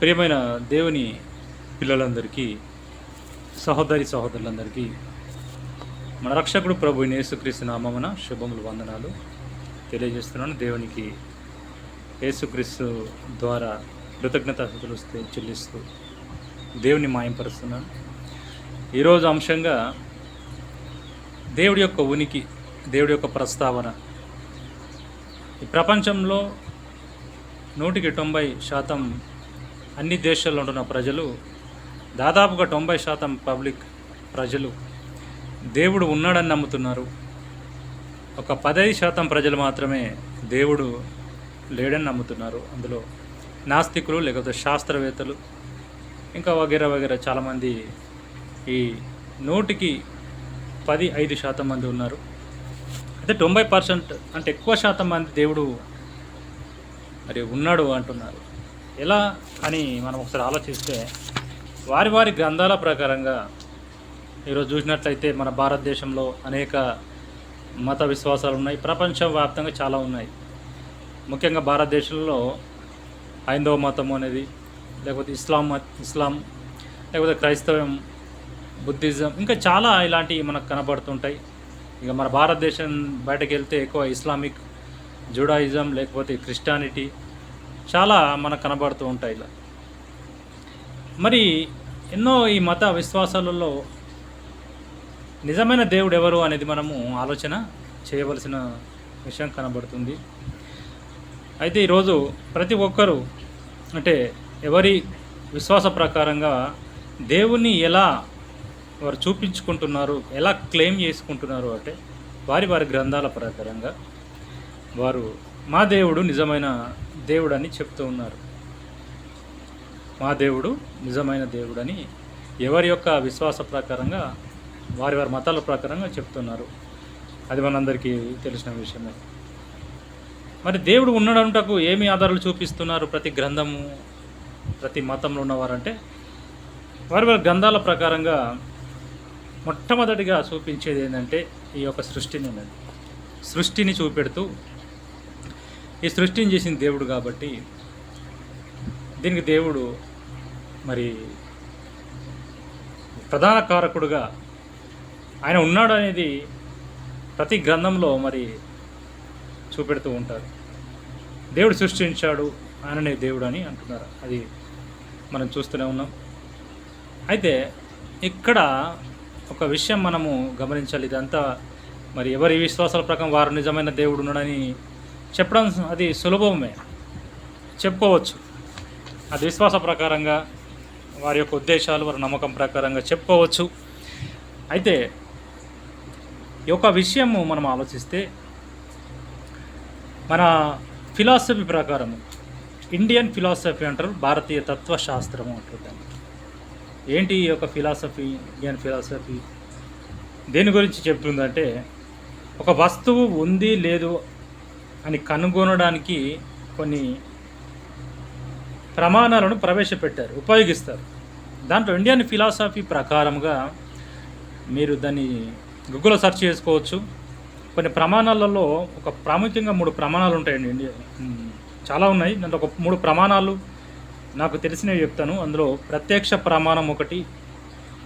ప్రియమైన దేవుని పిల్లలందరికీ సహోదరి సహోదరులందరికీ మన రక్షకుడు ప్రభు యేసుక్రీస్తు నామమున శుభములు వందనాలు తెలియజేస్తున్నాను. దేవునికి యేసుక్రీస్తు ద్వారా కృతజ్ఞతాస్తుతులు చెల్లిస్తూ దేవుని మాయంపరుస్తున్నాను. ఈరోజు అంశంగా దేవుడి యొక్క ఉనికి దేవుడి యొక్క ప్రస్తావన. ఈ ప్రపంచంలో నూటికి తొంభై శాతం అన్ని దేశాల్లో ఉంటున్న ప్రజలు దాదాపుగా తొంభై శాతం పబ్లిక్ ప్రజలు దేవుడు ఉన్నాడని నమ్ముతున్నారు. ఒక పదహైదు శాతం ప్రజలు మాత్రమే దేవుడు లేడని నమ్ముతున్నారు. అందులో నాస్తికులు లేకపోతే శాస్త్రవేత్తలు ఇంకా వగేరా వగేరా చాలామంది ఈ నూటికి పది ఐదు శాతం మంది ఉన్నారు. అయితే తొంభై పర్సెంట్ అంటే ఎక్కువ శాతం మంది దేవుడు మరి ఉన్నాడు అంటున్నారు. ఎలా అని మనం ఒకసారి ఆలోచిస్తే వారి వారి గ్రంథాల ప్రకారంగా ఈరోజు చూసినట్లయితే మన భారతదేశంలో అనేక మత విశ్వాసాలు ఉన్నాయి. ప్రపంచవ్యాప్తంగా చాలా ఉన్నాయి. ముఖ్యంగా భారతదేశంలో హైందవ మతం అనేది లేకపోతే ఇస్లాం మత ఇస్లాం లేకపోతే క్రైస్తవం బుద్ధిజం ఇంకా చాలా ఇలాంటివి మనకు కనబడుతుంటాయి. ఇక మన భారతదేశం బయటకు వెళ్తే ఎక్కువ ఇస్లామిక్ జూడాయిజం లేకపోతే క్రిస్టియానిటీ చాలా మనకు కనబడుతూ ఉంటాయి ఇలా. మరి ఎన్నో ఈ మత విశ్వాసాలలో నిజమైన దేవుడు ఎవరు అనేది మనము ఆలోచన చేయవలసిన విషయం కనబడుతుంది. అయితే ఈరోజు ప్రతి ఒక్కరూ అంటే ఎవరి విశ్వాస ప్రకారంగా దేవుణ్ణి ఎలా వారు చూపించుకుంటున్నారు ఎలా క్లెయిమ్ చేసుకుంటున్నారు అంటే వారి వారి గ్రంథాల ప్రకారంగా వారు మా దేవుడు నిజమైన దేవుడని చెప్తూ ఉన్నారు. మా దేవుడు నిజమైన దేవుడని ఎవరి యొక్క విశ్వాస ప్రకారంగా వారి వారి మతాల ప్రకారంగా చెప్తున్నారు. అది మనందరికీ తెలిసిన విషయమే. మరి దేవుడు ఉండడంటకు ఏమి ఆధారాలు చూపిస్తున్నారు ప్రతి గ్రంథము ప్రతి మతంలో ఉన్నవారంటే? వారి వారి గ్రంథాల ప్రకారంగా మొట్టమొదటిగా చూపించేది ఏంటంటే ఈ యొక్క సృష్టిని సృష్టిని చూపెడుతూ ఈ సృష్టిని చేసిన దేవుడు కాబట్టి దీనికి దేవుడు మరి ప్రధాన కారకుడుగా ఆయన ఉన్నాడు అనేది ప్రతి గ్రంథంలో మరి చూపెడుతూ ఉంటారు. దేవుడు సృష్టించాడు ఆయననే దేవుడు అని అంటున్నారు. అది మనం చూస్తూనే ఉన్నాం. అయితే ఇక్కడ ఒక విషయం మనము గమనించాలి. ఇదంతా మరి ఎవరి విశ్వాసాల ప్రకారం వారు నిజమైన దేవుడు ఉన్నాడని చెప్పడం అది సులభమే. చెప్పుకోవచ్చు. అది విశ్వాస ప్రకారంగా వారి యొక్క ఉద్దేశాలు వారి నమ్మకం ప్రకారంగా చెప్పుకోవచ్చు. అయితే ఈ యొక్క విషయము మనం ఆలోచిస్తే మన ఫిలాసఫీ ప్రకారము ఇండియన్ ఫిలాసఫీ అంటారు భారతీయ తత్వశాస్త్రము అంటారు దాన్ని. ఏంటి ఈ యొక్క ఫిలాసఫీ ఇండియన్ ఫిలాసఫీ? దేని గురించి చెప్తుందంటే ఒక వస్తువు ఉంది లేదు అని కనుగొనడానికి కొన్ని ప్రమాణాలను ప్రవేశపెట్టారు ఉపయోగిస్తారు. దాంట్లో ఇండియన్ ఫిలాసఫీ ప్రకారంగా మీరు దాన్ని గూగుల్లో సెర్చ్ చేసుకోవచ్చు. కొన్ని ప్రమాణాలలో ఒక ప్రాముఖ్యంగా మూడు ప్రమాణాలు ఉంటాయండి ఇండియా. చాలా ఉన్నాయి. దాంట్లో ఒక మూడు ప్రమాణాలు నాకు తెలిసినవి చెప్తాను. అందులో ప్రత్యక్ష ప్రమాణం ఒకటి.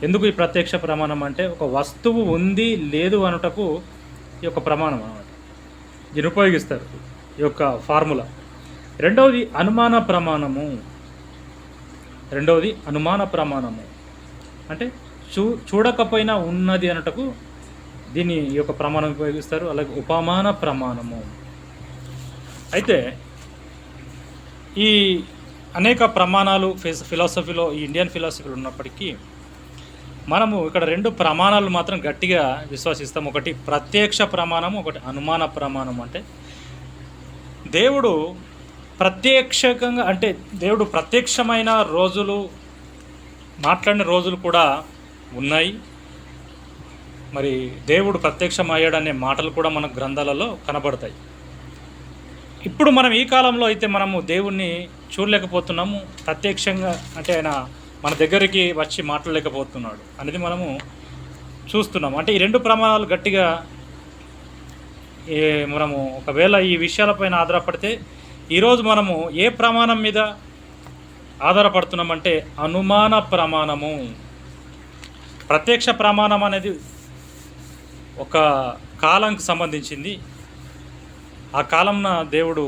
ఎందుకు ఈ ప్రత్యక్ష ప్రమాణం అంటే ఒక వస్తువు ఉంది లేదు అనుటకు ఈ యొక్క ప్రమాణం అనమాట ఉపయోగిస్తారు ఈ యొక్క ఫార్ములా. రెండవది అనుమాన ప్రమాణము. రెండవది అనుమాన ప్రమాణము. అంటే చూ చూడకపోయినా ఉన్నది అనటకు దీన్ని ఈ యొక్క ప్రమాణం ఉపయోగిస్తారు. అలాగే ఉపమాన ప్రమాణము. అయితే ఈ అనేక ప్రమాణాలు ఫిలాసఫీలో ఈ ఇండియన్ ఫిలాసఫీలో ఉన్నప్పటికీ మనము ఇక్కడ రెండు ప్రమాణాలు మాత్రం గట్టిగా విశ్వసిస్తాం. ఒకటి ప్రత్యక్ష ప్రమాణం ఒకటి అనుమాన ప్రమాణం అంటే దేవుడు ప్రత్యక్షంగా అంటే దేవుడు ప్రత్యక్షమైన రోజులు మాట్లాడిన రోజులు కూడా ఉన్నాయి. మరి దేవుడు ప్రత్యక్షమయ్యాడనే మాటలు కూడా మన గ్రంథాలలో కనబడతాయి. ఇప్పుడు మనం ఈ కాలంలో అయితే మనము దేవుణ్ణి చూడలేకపోతున్నాము. ప్రత్యక్షంగా అంటే ఆయన మన దగ్గరికి వచ్చి మాట్లాడలేకపోతున్నాడు అనేది మనము చూస్తున్నాం. అంటే ఈ రెండు ప్రమాణాలు గట్టిగా మనము ఒకవేళ ఈ విషయాలపైన ఆధారపడితే ఈరోజు మనము ఏ ప్రమాణం మీద ఆధారపడుతున్నామంటే అనుమాన ప్రమాణము. ప్రత్యక్ష ప్రమాణం అనేది ఒక కాలంకి సంబంధించింది. ఆ కాలంన దేవుడు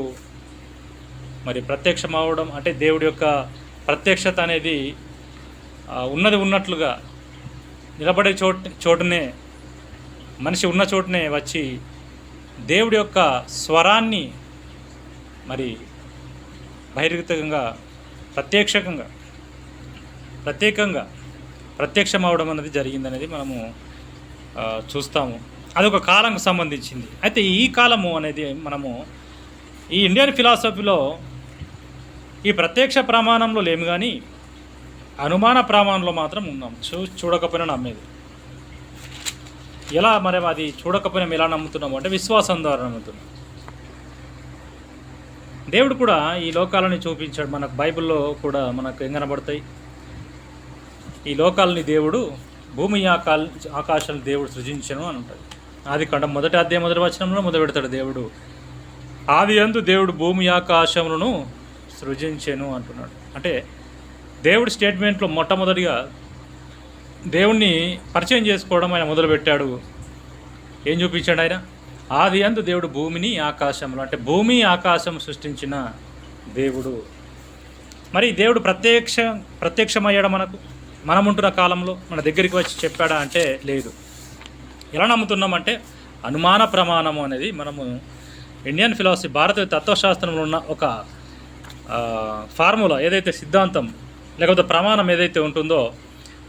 మరి ప్రత్యక్షం అవడం అంటే దేవుడి యొక్క ప్రత్యక్షత అనేది ఉన్నది ఉన్నట్లుగా నిలబడే చోటు చోటునే మనిషి ఉన్న చోటునే వచ్చి దేవుడి యొక్క స్వరాన్ని మరి బహిర్గతంగా ప్రత్యక్షంగా ప్రత్యేకంగా ప్రత్యక్షం అవడం అనేది జరిగిందనేది మనము చూస్తాము చూస్తాము. అదొక కాలంకు సంబంధించింది. అయితే ఈ కాలము అనేది మనము ఈ ఇండియన్ ఫిలాసఫీలో ఈ ప్రత్యక్ష ప్రమాణంలో లేము కానీ అనుమాన ప్రమాణంలో మాత్రం ఉన్నాం. చూ చూడకపోయినా నమ్మేది. ఎలా మరి అది చూడకపోయినా ఎలా నమ్ముతున్నాము అంటే విశ్వాసం ద్వారా నమ్ముతున్నాం. దేవుడు కూడా ఈ లోకాలని చూపించాడు. మనకు బైబిల్లో కూడా మనకు ఏం కనబడతాయి? ఈ లోకాలని దేవుడు భూమి ఆకా ఆకాశాలను దేవుడు సృజించను అని ఉంటుంది ఆది కండం మొదటి అధ్యాయం మొదటి వచనంలో మొదలు పెడతాడు దేవుడు. ఆది అందు దేవుడు భూమి ఆకాశములను సృజించెను అంటున్నాడు. అంటే దేవుడి స్టేట్మెంట్లో మొట్టమొదటిగా దేవుణ్ణి పరిచయం చేసుకోవడం ఆయన మొదలుపెట్టాడు. ఏం చూపించాడు ఆయన? ఆది అందు దేవుడు భూమిని ఆకాశంలో అంటే భూమి ఆకాశం సృష్టించిన దేవుడు. మరి దేవుడు ప్రత్యక్ష ప్రత్యక్షమయ్యాడు మనకు? మనం ఉంటున్న కాలంలో మన దగ్గరికి వచ్చి చెప్పాడా అంటే లేదు. ఎలా నమ్ముతున్నామంటే అనుమాన ప్రమాణము అనేది మనము ఇండియన్ ఫిలాసఫీ భారతీయ తత్వశాస్త్రంలో ఉన్న ఒక ఫార్ములా ఏదైతే సిద్ధాంతం లేకపోతే ప్రమాణం ఏదైతే ఉంటుందో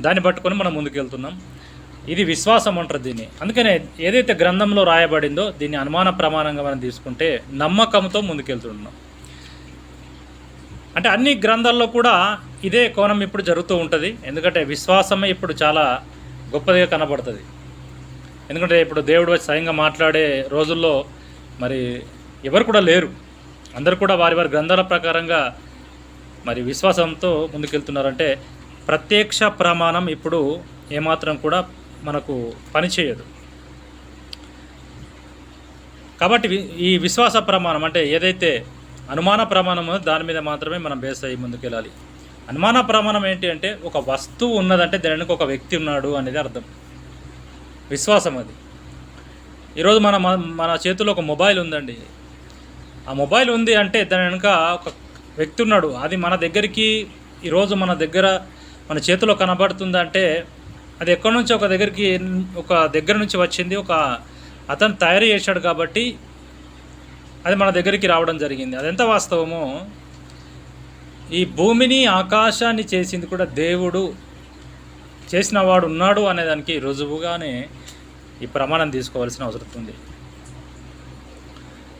దాన్ని పట్టుకొని మనం ముందుకెళ్తున్నాం. ఇది విశ్వాసం అంటారు దీన్ని. అందుకనే ఏదైతే గ్రంథంలో రాయబడిందో దీన్ని అనుమాన ప్రమాణంగా మనం తీసుకుంటే నమ్మకంతో ముందుకెళ్తున్నాం. అంటే అన్ని గ్రంథాల్లో కూడా ఇదే కోణం ఇప్పుడు జరుగుతూ ఉంటుంది. ఎందుకంటే విశ్వాసమే ఇప్పుడు చాలా గొప్పదిగా కనబడుతుంది. ఎందుకంటే ఇప్పుడు దేవుడు వచ్చి స్వయంగా మాట్లాడే రోజుల్లో మరి ఎవరు కూడా లేరు. అందరు కూడా వారి వారి గ్రంథాల ప్రకారంగా మరి విశ్వాసంతో ముందుకెళ్తున్నారంటే ప్రత్యక్ష ప్రమాణం ఇప్పుడు ఏమాత్రం కూడా మనకు పనిచేయదు కాబట్టి ఈ విశ్వాస ప్రమాణం అంటే ఏదైతే అనుమాన ప్రమాణమో దాని మీద మాత్రమే మనం బేస్ అయ్యి ముందుకెళ్ళాలి. అనుమాన ప్రమాణం ఏంటి అంటే ఒక వస్తువు ఉన్నదంటే దానికి ఒక వ్యక్తి ఉన్నాడు అనేది అర్థం. విశ్వాసం అది. ఈరోజు మన మన చేతిలో ఒక మొబైల్ ఉందండి. ఆ మొబైల్ ఉంది అంటే దాని వెనుక ఒక వ్యక్తి ఉన్నాడు అది మన దగ్గరికి ఈరోజు మన దగ్గర మన చేతిలో కనబడుతుందంటే అది ఎక్కడి నుంచి ఒక దగ్గరికి ఒక దగ్గర నుంచి వచ్చింది. ఒక అతను తయారు చేశాడు కాబట్టి అది మన దగ్గరికి రావడం జరిగింది. అదెంత వాస్తవమో ఈ భూమిని ఆకాశాన్ని చేసింది కూడా దేవుడు. చేసిన వాడు ఉన్నాడు అనేదానికి రుజువుగానే ఈ ప్రమాణం తీసుకోవాల్సిన అవసరం ఉంది.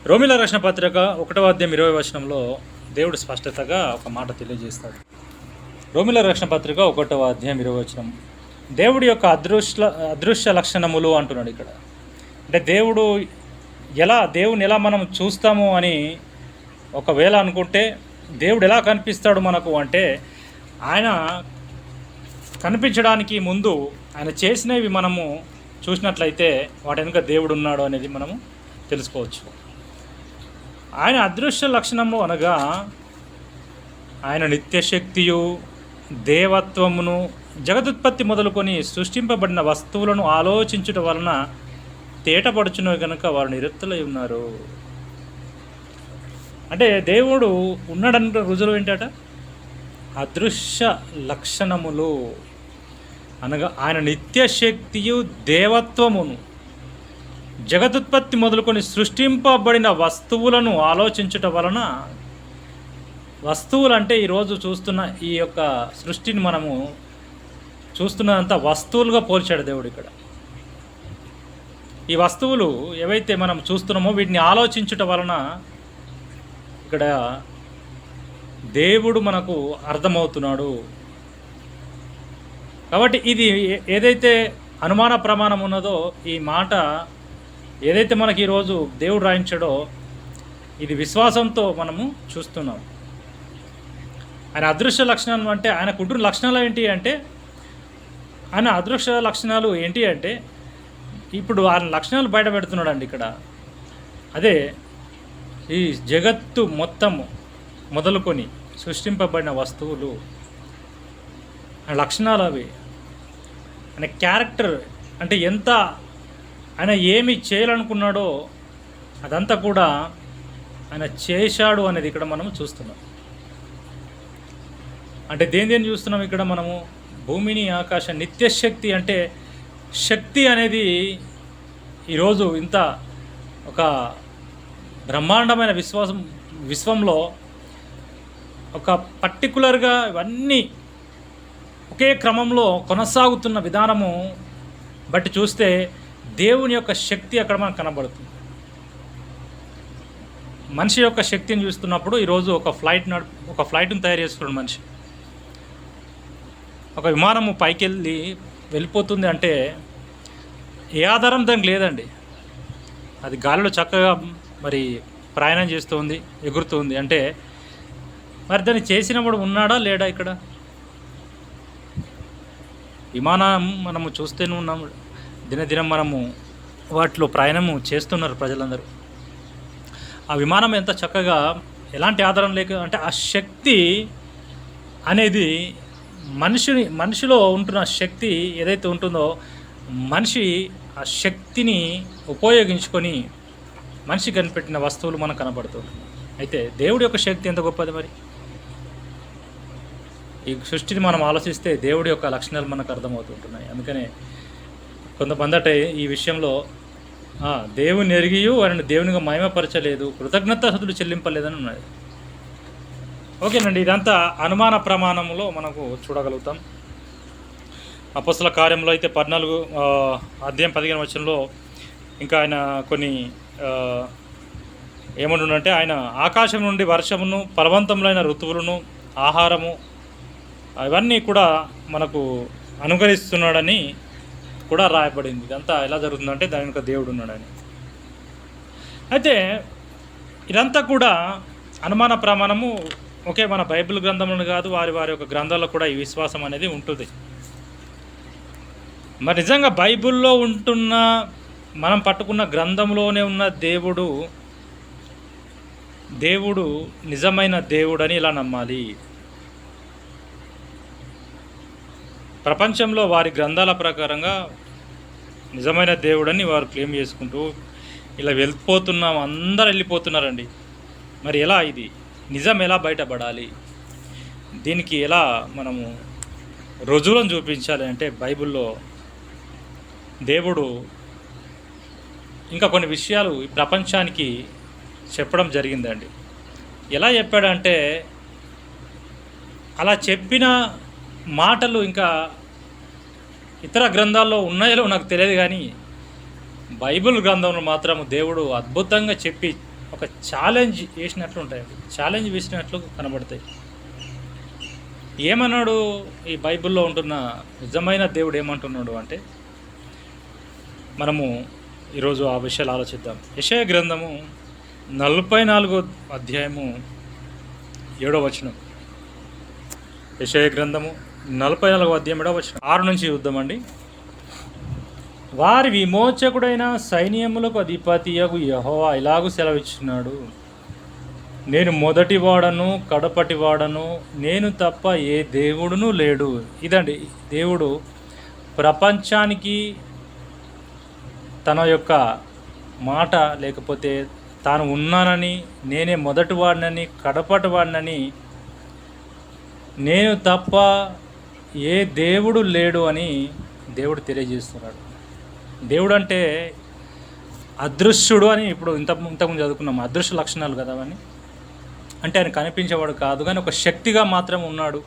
రోమిల రక్షణ పత్రిక ఒకటవ అధ్యాయం ఇరవై వచనంలో దేవుడు స్పష్టతగా ఒక మాట తెలియజేస్తాడు. రోమిల రక్షణ పత్రిక ఒకటవ అధ్యాయం ఇరవచనం దేవుడి యొక్క అదృశ్య అదృశ్య లక్షణములు అంటున్నాడు ఇక్కడ. అంటే దేవుడు ఎలా దేవుని ఎలా మనం చూస్తాము అని ఒకవేళ అనుకుంటే దేవుడు ఎలా కనిపిస్తాడు మనకు అంటే ఆయన కనిపించడానికి ముందు ఆయన చేసినవి మనము చూసినట్లయితే వాటి వెనుక దేవుడు ఉన్నాడు అనేది మనము తెలుసుకోవచ్చు. ఆయన అదృశ్య లక్షణము అనగా ఆయన నిత్యశక్తియు దేవత్వమును జగదుత్పత్తి మొదలుకొని సృష్టింపబడిన వస్తువులను ఆలోచించుట వలన తేటపడుచును కనుక వారు నిరుక్తులై ఉన్నారు. అంటే దేవుడు ఉన్నాడన్న రుజువు ఏంటట? అదృశ్య లక్షణములు అనగా ఆయన నిత్యశక్తియు దేవత్వమును. జగదుత్పత్తి మొదలుకొని సృష్టింపబడిన వస్తువులను ఆలోచించుట వలన వస్తువులు అంటే ఈరోజు చూస్తున్న ఈ యొక్క సృష్టిని మనము చూస్తున్నదంతా వస్తువులుగా పోల్చాడు దేవుడు ఇక్కడ. ఈ వస్తువులు ఏవైతే మనం చూస్తున్నామో వీటిని ఆలోచించుట వలన ఇక్కడ దేవుడు మనకు అర్థమవుతున్నాడు. కాబట్టి ఇది ఏదైతే అనుమాన ప్రమాణం ఉన్నదో ఈ మాట ఏదైతే మనకి ఈరోజు దేవుడు రాయించాడో ఇది విశ్వాసంతో మనము చూస్తున్నాం. ఆయన అదృశ్య లక్షణాలు అంటే ఆయనకు ఉంటున్న లక్షణాలు ఏంటి అంటే ఆయన అదృశ్య లక్షణాలు ఏంటి అంటే ఇప్పుడు ఆయన లక్షణాలు బయట పెడుతున్నాడు అండి ఇక్కడ. అదే ఈ జగత్తు మొత్తం మొదలుకొని సృష్టింపబడిన వస్తువులు. లక్షణాలు అవి. ఆయన క్యారెక్టర్ అంటే ఎంత ఆయన ఏమి చేయాలనుకున్నాడో అదంతా కూడా ఆయన చేశాడు అనేది ఇక్కడ మనం చూస్తున్నాం. అంటే దేని దేని చూస్తున్నాం ఇక్కడ మనము? భూమిని ఆకాశం నిత్యశక్తి అంటే శక్తి అనేది ఈరోజు ఇంత ఒక బ్రహ్మాండమైన విశ్వాసం విశ్వంలో ఒక పర్టికులర్గా ఇవన్నీ ఒకే క్రమంలో కొనసాగుతున్న విధానము బట్టి చూస్తే దేవుని యొక్క శక్తి అక్కడ మనకు కనబడుతుంది. మనిషి యొక్క శక్తిని చూస్తున్నప్పుడు ఈరోజు ఒక ఫ్లైట్ నడు ఒక ఫ్లైట్ని తయారు చేసుకున్నాడు మనిషి. ఒక విమానము పైకి వెళ్ళి వెళ్ళిపోతుంది అంటే ఏ ఆధారం దానికి లేదండి. అది గాలిలో చక్కగా మరి ప్రయాణం చేస్తుంది ఎగురుతుంది. అంటే మరి దాన్ని చేసినప్పుడు ఉన్నాడా లేడా ఇక్కడ? విమానం మనము చూస్తూనే ఉన్నాము. దినదినం మనము వాటిలో ప్రయాణము చేస్తున్నారు ప్రజలందరూ. ఆ విమానం ఎంత చక్కగా ఎలాంటి ఆధారం లేక అంటే ఆ శక్తి అనేది మనిషిని మనిషిలో ఉంటున్న శక్తి ఏదైతే ఉంటుందో మనిషి ఆ శక్తిని ఉపయోగించుకొని మనిషి కనిపెట్టిన వస్తువులు మనకు కనబడుతుంది అయితే దేవుడి యొక్క శక్తి ఎంత గొప్పది మరి? ఈ సృష్టిని మనం ఆలోచిస్తే దేవుడి యొక్క లక్షణాలు మనకు అర్థమవుతుంటున్నాయి అందుకనే కొంతమందట ఈ విషయంలో దేవుని ఎరిగియు వారిని దేవునిగా మహిమపరచలేదు కృతజ్ఞతాస్తుతులు చెల్లింపలేదని ఉన్నది ఓకేనండి ఇదంతా అనుమాన ప్రమాణంలో మనకు చూడగలుగుతాం. అపస్సుల కార్యంలో అయితే పద్నాలుగు అధ్యాయం పదిహేను వచ్చంలో ఇంకా ఆయన కొన్ని ఆ, ఏమంటుండంటే ఆయన ఆకాశం నుండి వర్షమును ఫలవంతములైన ఋతువులను ఆహారము అవన్నీ కూడా మనకు అనుకరిస్తున్నాడని కూడా రాయబడింది. ఇదంతా ఎలా జరుగుతుందంటే దాని యొక్క దేవుడు ఉన్నాడని అయితే ఇదంతా కూడా అనుమాన ప్రమాణము ఓకే మన బైబిల్ గ్రంథంలో కాదు వారి వారి యొక్క గ్రంథాల్లో కూడా ఈ విశ్వాసం అనేది ఉంటుంది. మరి నిజంగా బైబిల్లో ఉంటున్న మనం పట్టుకున్న గ్రంథంలోనే ఉన్న దేవుడు దేవుడు నిజమైన దేవుడని ఇలా నమ్మాలి? ప్రపంచంలో వారి గ్రంథాల ప్రకారంగా నిజమైన దేవుడని వారు క్లెయిమ్ చేసుకుంటూ ఇలా వెళ్ళిపోతున్నాం అందరు వెళ్ళిపోతున్నారండి. మరి ఎలా ఇది? నిజం ఎలా బయటపడాలి? దీనికి ఎలా మనము రుజువులను చూపించాలి అంటే బైబిల్లో దేవుడు ఇంకా కొన్ని విషయాలు ఈ ప్రపంచానికి చెప్పడం జరిగిందండి. ఎలా చెప్పాడంటే అలా చెప్పిన మాటలు ఇంకా ఇతర గ్రంథాల్లో ఉన్నాయో నాకు తెలియదు కానీ బైబిల్ గ్రంథంలో మాత్రం దేవుడు అద్భుతంగా చెప్పి ఒక ఛాలెంజ్ వేసినట్లు ఉంటాయి. ఛాలెంజ్ వేసినట్లు కనబడతాయి. ఏమన్నాడు ఈ బైబిల్లో ఉంటున్న నిజమైన దేవుడు ఏమంటున్నాడు అంటే మనము ఈరోజు ఆ విషయాలు ఆలోచిద్దాం. యశయ గ్రంథము నలభై నాలుగో అధ్యాయము ఏడో వచనం. యశయ గ్రంథము నలభై నాలుగు అధ్యాయం వచ్చిన ఆరు నుంచి చూద్దామండి వారి విమోచకుడైన సైన్యములకు అధిపతియగు యహోవా ఇలాగూ సెలవిచ్చున్నాడు నేను మొదటి వాడను కడపటి వాడను నేను తప్ప ఏ దేవుడును లేడు. ఇదండి దేవుడు ప్రపంచానికి తన యొక్క మాట లేకపోతే తాను ఉన్నానని నేనే మొదటి వాడినని కడపటి వాడినని నేను తప్ప ఏ దేవుడు లేడు అని దేవుడు తెలియజేస్తున్నాడు. దేవుడు అంటే అదృశ్యుడు అని ఇప్పుడు ఇంత ఇంతకుముందు చదువుకున్నాం. అదృశ్య లక్షణాలు కదా అని అంటే ఆయన కనిపించేవాడు కాదు కానీ ఒక శక్తిగా మాత్రం ఉన్నాడు.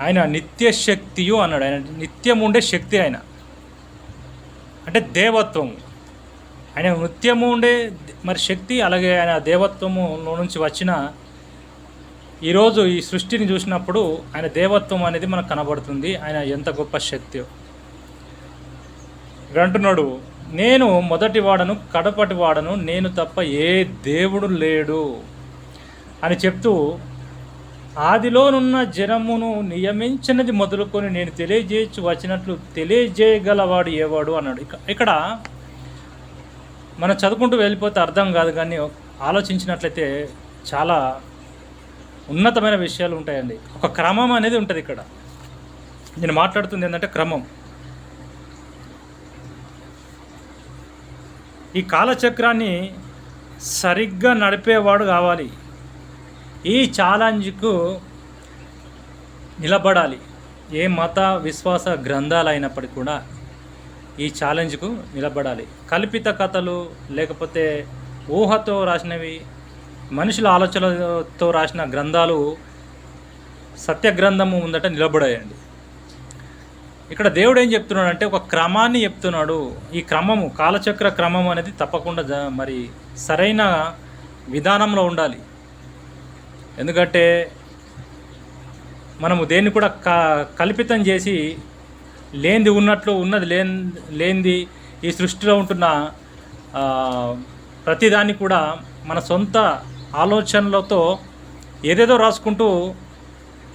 ఆయన నిత్య శక్తియు అన్నాడు. ఆయన నిత్యం ఉండే శక్తి ఆయన. అంటే దేవత్వం ఆయన నిత్యము ఉండే మరి శక్తి అలాగే ఆయన దేవత్వములో నుంచి వచ్చిన ఈరోజు ఈ సృష్టిని చూసినప్పుడు ఆయన దేవత్వం అనేది మనకు కనబడుతుంది. ఆయన ఎంత గొప్ప శక్తి. ఇక్కడ అంటున్నాడు నేను మొదటి వాడను కడపటి వాడను నేను తప్ప ఏ దేవుడు లేడు అని చెప్తూ ఆదిలోనున్న జనమును నియమించినది మొదలుకొని నేను తెలియజేయచ్చు వచ్చినట్లు తెలియజేయగలవాడు ఏవాడు అన్నాడు. ఇక ఇక్కడ మనం చదువుకుంటూ వెళ్ళిపోతే అర్థం కాదు కానీ ఆలోచించినట్లయితే చాలా ఉన్నతమైన విషయాలు ఉంటాయండి. ఒక క్రమం అనేది ఉంటుంది ఇక్కడ. నేను మాట్లాడుతుంది ఏంటంటే క్రమం. ఈ కాలచక్రాన్ని సరిగ్గా నడిపేవాడు కావాలి. ఈ ఛాలెంజ్కు నిలబడాలి. ఏ మత విశ్వాస గ్రంథాలు అయినప్పటికీ కూడా ఈ ఛాలెంజ్కు నిలబడాలి. కల్పిత కథలు లేకపోతే ఊహతో రాసినవి మనుషుల ఆలోచనలతో రాసిన గ్రంథాలు సత్య గ్రంథము ముందట నిలబడాయండి. ఇక్కడ దేవుడు ఏం చెప్తున్నాడు అంటే ఒక క్రమాన్ని చెప్తున్నాడు. ఈ క్రమము కాలచక్ర క్రమం అనేది తప్పకుండా మరి సరైన విధానంలో ఉండాలి. ఎందుకంటే మనము దేన్ని కూడా క కల్పితం చేసి లేనిది ఉన్నట్లు ఉన్నది లేని లేనిది ఈ సృష్టిలో ఉంటున్న ప్రతిదాన్ని కూడా మన సొంత ఆలోచనలతో ఏదేదో రాసుకుంటూ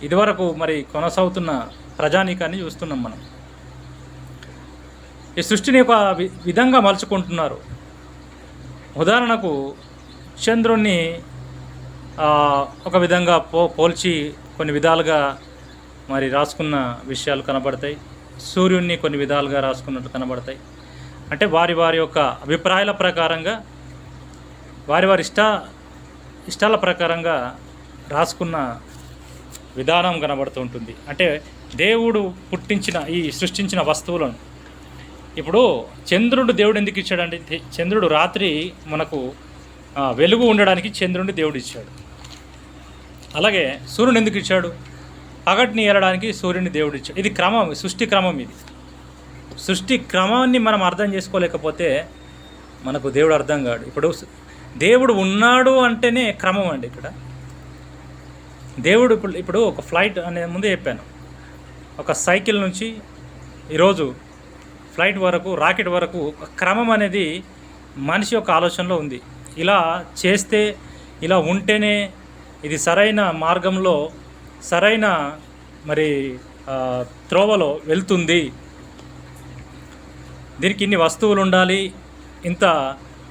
ఇదివరకు మరి కొనసాగుతున్న ప్రజానీకాన్ని చూస్తున్నాం మనం. ఈ సృష్టిని ఒక వి- విధంగా మలుచుకుంటున్నారు. ఉదాహరణకు చంద్రుణ్ణి ఒక విధంగా పో పోల్చి కొన్ని విధాలుగా మరి రాసుకున్న విషయాలు కనబడతాయి. సూర్యుడిని కొన్ని విధాలుగా రాసుకున్నట్టు కనబడతాయి. అంటే వారి వారి యొక్క అభిప్రాయాల ప్రకారంగా వారి వారి ఇష్ట ఇష్టాల ప్రకారంగా రాసుకున్న విధానం కనబడుతూ ఉంటుంది అంటే దేవుడు పుట్టించిన ఈ సృష్టించిన వస్తువులను. ఇప్పుడు చంద్రుడు దేవుడు ఎందుకు ఇచ్చాడంటే చంద్రుడు రాత్రి మనకు వెలుగు ఉండడానికి చంద్రుడిని దేవుడు ఇచ్చాడు. అలాగే సూర్యుని ఎందుకు ఇచ్చాడు? పగటిని ఏలడానికి సూర్యుని దేవుడు ఇచ్చాడు. ఇది క్రమం సృష్టి క్రమం ఇది. సృష్టి క్రమాన్ని మనం అర్థం చేసుకోలేకపోతే మనకు దేవుడు అర్థం కాడు. ఇప్పుడు దేవుడు ఉన్నాడు అంటేనే క్రమం అండి ఇక్కడ. దేవుడు ఇప్పుడు ఇప్పుడు ఒక ఫ్లైట్ అనే ముందే చెప్పాను. ఒక సైకిల్ నుంచి ఈరోజు ఫ్లైట్ వరకు రాకెట్ వరకు క్రమం అనేది మనిషి యొక్క ఆలోచనలో ఉంది. ఇలా చేస్తే ఇలా ఉంటేనే ఇది సరైన మార్గంలో సరైన మరి త్రోవలో వెళ్తుంది. దీనికి ఇన్ని వస్తువులు ఉండాలి ఇంత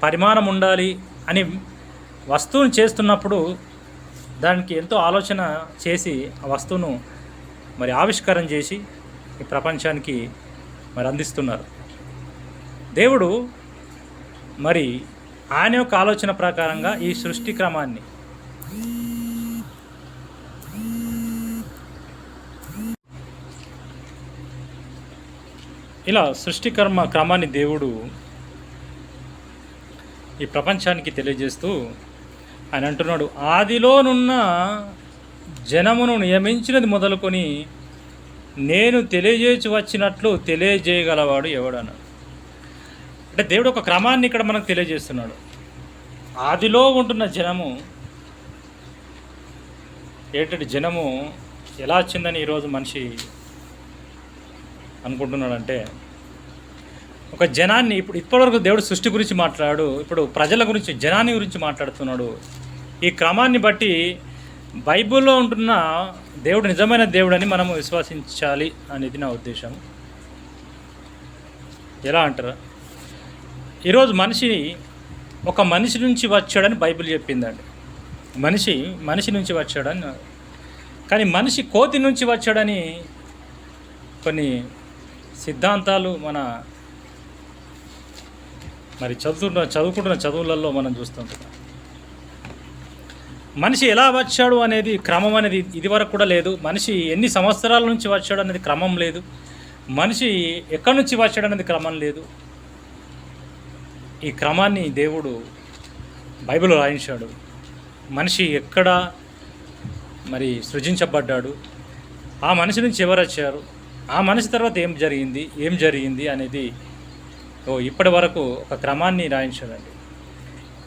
పరిమాణం ఉండాలి అని వస్తువును చేస్తున్నప్పుడు దానికి ఎంతో ఆలోచన చేసి ఆ వస్తువును మరి ఆవిష్కారం చేసి ఈ ప్రపంచానికి మరి అందిస్తున్నారు. దేవుడు మరి ఆయన యొక్క ఆలోచన ప్రకారంగా ఈ సృష్టి క్రమాన్ని ఇలా సృష్టికర్మ క్రమాన్ని దేవుడు ఈ ప్రపంచానికి తెలియజేస్తూ ఆయన అంటున్నాడు ఆదిలోనున్న జనమును నియమించినది మొదలుకొని నేను తెలియజేసి వచ్చినట్లు తెలియజేయగలవాడు ఎవడన్నాడు? అంటే దేవుడు ఒక క్రమాన్ని ఇక్కడ మనకు తెలియజేస్తున్నాడు. ఆదిలో ఉంటున్న జనము ఏంటంటే జనము ఎలా వచ్చిందని ఈరోజు మనిషి అనుకుంటున్నాడంటే ఒక జనాన్ని ఇప్పుడు ఇప్పటివరకు దేవుడు సృష్టి గురించి మాట్లాడు ఇప్పుడు ప్రజల గురించి జనాన్ని గురించి మాట్లాడుతున్నాడు. ఈ క్రమాన్ని బట్టి బైబిల్లో ఉంటున్న దేవుడు నిజమైన దేవుడని మనం విశ్వసించాలి అనేది నా ఉద్దేశం. ఎలా అంటారా? ఈరోజు మనిషి ఒక మనిషి నుంచి వచ్చాడని బైబిల్ చెప్పిందండి. మనిషి మనిషి నుంచి వచ్చాడని కానీ మనిషి కోతి నుంచి వచ్చాడని కొన్ని సిద్ధాంతాలు మన మరి చదువుతున్న చదువుకుంటున్న చదువులలో మనం చూస్తుంటాం మనిషి ఎలా వచ్చాడు అనేది క్రమం అనేది ఇదివరకు కూడా లేదు. మనిషి ఎన్ని సంవత్సరాల నుంచి వచ్చాడు అనేది క్రమం లేదు. మనిషి ఎక్కడి నుంచి వచ్చాడు అనేది క్రమం లేదు. ఈ క్రమాన్ని దేవుడు బైబిల్ రాయించాడు. మనిషి ఎక్కడ మరి సృజించబడ్డాడు? ఆ మనిషి నుంచి ఎవరు వచ్చారు? ఆ మనిషి తర్వాత ఏం జరిగింది? ఏం జరిగింది అనేది ఇప్పటి వరకు ఒక క్రమాన్ని రాయించదండి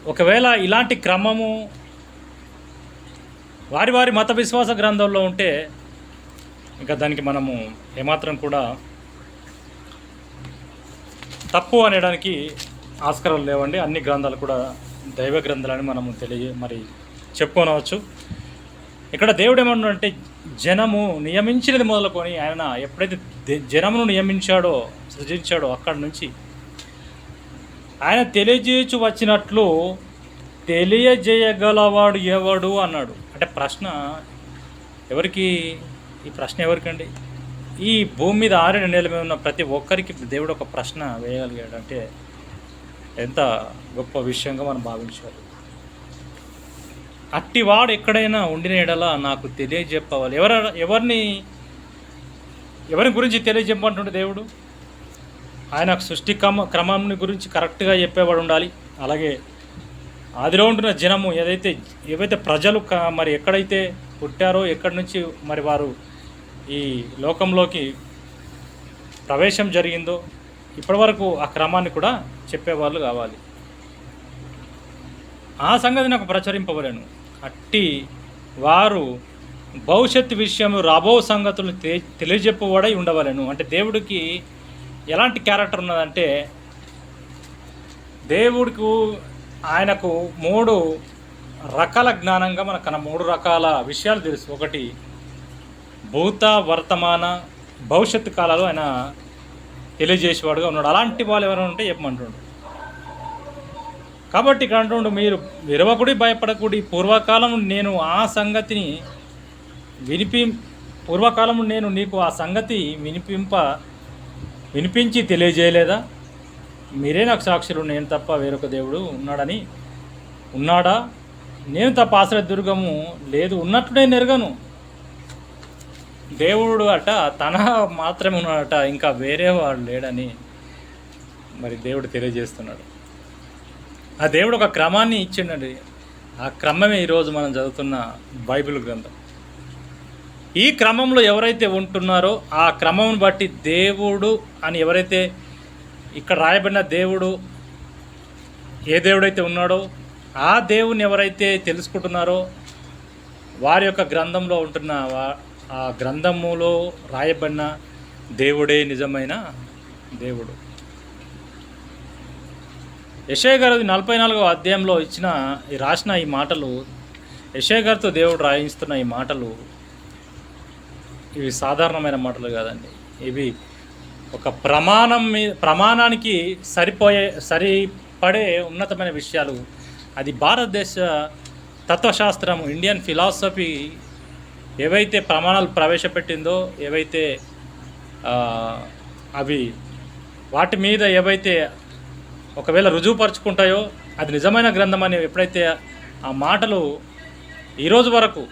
ఒకవేళ ఇలాంటి క్రమము వారి వారి మత విశ్వాస గ్రంథంలో ఉంటే ఇంకా దానికి మనము ఏమాత్రం కూడా తప్పు అనేయడానికి ఆస్కారాలు లేవండి. అన్ని గ్రంథాలు కూడా దైవ గ్రంథాలని మనము తెలియ మరి చెప్పుకోనవచ్చు. ఇక్కడ దేవుడు ఏమన్నాడంటే జనము నియమించినది మొదలుకొని ఆయన ఎప్పుడైతే జనమును నియమించాడో సృజించాడో అక్కడి నుంచి ఆయన తెలియజేయచ్చు వచ్చినట్లు తెలియజేయగలవాడు ఎవడు అన్నాడు. అంటే ప్రశ్న ఎవరికి ఈ ప్రశ్న ఎవరికండి? ఈ భూమి మీద ఆరేడు నెల మీద ఉన్న ప్రతి ఒక్కరికి దేవుడు ఒక ప్రశ్న వేయగలిగాడు. అంటే ఎంత గొప్ప విషయంగా మనం భావించాలి. అట్టివాడు ఎక్కడైనా ఉండిన ఎడల నాకు తెలియజెప్పవాలి. ఎవర ఎవరిని ఎవరి గురించి తెలియజెప్పమంటుండే దేవుడు? ఆయన సృష్టి క్రమ క్రమం గురించి కరెక్ట్గా చెప్పేవాడు ఉండాలి. అలాగే ఆదిలో ఉంటున్న జనము ఏదైతే ఏవైతే ప్రజలు క- మరి ఎక్కడైతే పుట్టారో ఎక్కడి నుంచి మరి వారు ఈ లోకంలోకి ప్రవేశం జరిగిందో ఇప్పటివరకు ఆ క్రమాన్ని కూడా చెప్పేవాళ్ళు కావాలి. ఆ సంగతి నాకు ప్రచురింపవలేను అట్టి వారు భవిష్యత్తు విషయంలో రాబో సంగతులు తె తెలియజెప్పబడై ఉండవలను. అంటే దేవుడికి ఎలాంటి క్యారెక్టర్ ఉన్నదంటే దేవుడికి ఆయనకు మూడు రకాల జ్ఞానంగా మనకు మూడు రకాల విషయాలు తెలుసు. ఒకటి భూత వర్తమాన భవిష్యత్తు కాలాలు ఆయన తెలియజేసేవాడుగా ఉన్నాడు. అలాంటి వాళ్ళు ఎవరైనా ఉంటే చెప్పమంటుండు. కాబట్టి ఇక్కడ అంటుండు మీరు విరవకుడి భయపడకుడి పూర్వకాలం నేను ఆ సంగతిని వినిపి పూర్వకాలం నేను నీకు ఆ సంగతి వినిపింప వినిపించి తెలియజేయలేదా? మీరే నాకు సాక్షులు నేను తప్ప వేరొక దేవుడు ఉన్నాడని. ఉన్నాడా? నేను తప్ప ఆశ్రయ దుర్గము లేదు ఉన్నట్టు నేను ఎరగను దేవుడు అట తన మాత్రమే ఉన్నాడట ఇంకా వేరే వాడు లేడని మరి దేవుడు తెలియజేస్తున్నాడు. ఆ దేవుడు ఒక క్రమాన్ని ఇచ్చిండండి. ఆ క్రమమే ఈరోజు మనం చదువుతున్న బైబిల్ గ్రంథం. ఈ క్రమంలో ఎవరైతే ఉంటున్నారో ఆ క్రమం బట్టి దేవుడు అని ఎవరైతే ఇక్కడ రాయబడిన దేవుడు ఏ దేవుడైతే ఉన్నాడో ఆ దేవుని ఎవరైతే తెలుసుకుంటున్నారో వారి యొక్క గ్రంథంలో ఉంటున్న వా- ఆ గ్రంథములో రాయబడిన దేవుడే నిజమైన దేవుడు. యశయ గారు నలభై నాలుగవ అధ్యాయంలో ఇచ్చిన రాసిన ఈ మాటలు యశయ గారితో దేవుడు రాయిస్తున్న ఈ మాటలు ఇవి సాధారణమైన మాటలు కాదండి. ఇవి ఒక ప్రమాణం మీ ప్రమాణానికి సరిపోయే సరిపడే ఉన్నతమైన విషయాలు. అది భారతదేశ తత్వశాస్త్రం ఇండియన్ ఫిలాసఫీ ఏవైతే ప్రమాణాలు ప్రవేశపెట్టిందో ఏవైతే అవి వాటి మీద ఏవైతే ఒకవేళ రుజువుపరుచుకుంటాయో అది నిజమైన గ్రంథం అని ఎప్పుడైతే ఆ మాటలు ఈరోజు వరకు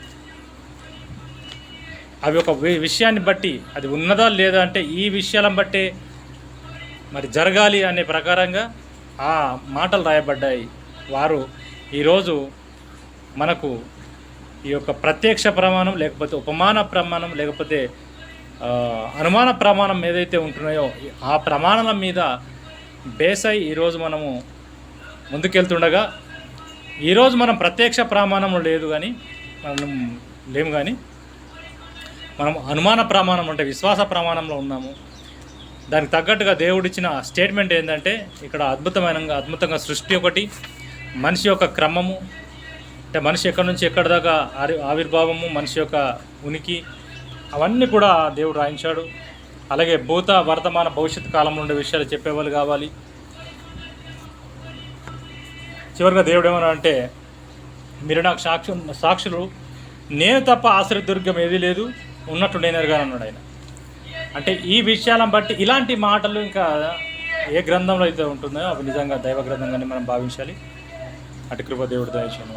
అవి ఒక విషయాన్ని బట్టి అది ఉన్నదా లేదా అంటే ఈ విషయాలను బట్టే మరి జరగాలి అనే ప్రకారంగా ఆ మాటలు రాయబడ్డాయి. వారు ఈరోజు మనకు ఈ యొక్క ప్రత్యక్ష ప్రమాణం లేకపోతే ఉపమాన ప్రమాణం లేకపోతే అనుమాన ప్రమాణం ఏదైతే ఉంటున్నాయో ఆ ప్రమాణాల మీద బేస్ అయి ఈరోజు మనము ముందుకెళ్తుండగా ఈరోజు మనం ప్రత్యక్ష ప్రమాణం లేదు కానీ మనం లేము కానీ మనం అనుమాన ప్రమాణం అంటే విశ్వాస ప్రమాణంలో ఉన్నాము. దానికి తగ్గట్టుగా దేవుడిచ్చిన స్టేట్మెంట్ ఏంటంటే ఇక్కడ అద్భుతమైన అద్భుతంగా సృష్టి ఒకటి మనిషి యొక్క క్రమము అంటే మనిషి ఎక్కడి నుంచి ఎక్కడి దాకా ఆవి ఆవిర్భావము మనిషి యొక్క ఉనికి అవన్నీ కూడా దేవుడు రాయించాడు. అలాగే భూత వర్తమాన భవిష్యత్ కాలంలో ఉండే విషయాలు చెప్పేవాళ్ళు కావాలి. చివరిగా దేవుడు ఏమన్నా అంటే మీరు నాకు సాక్షి సాక్షులు నేను తప్ప ఆశ్రయ దుర్గం ఏదీ లేదు. ఉన్నట్టు నేను గారు అన్నాడు ఆయన. అంటే ఈ విషయాలను బట్టి ఇలాంటి మాటలు ఇంకా ఏ గ్రంథంలో అయితే ఉంటుందో అవి నిజంగా దైవ గ్రంథంగానే మనం భావించాలి. అటు కృప దేవుడు దయచేయను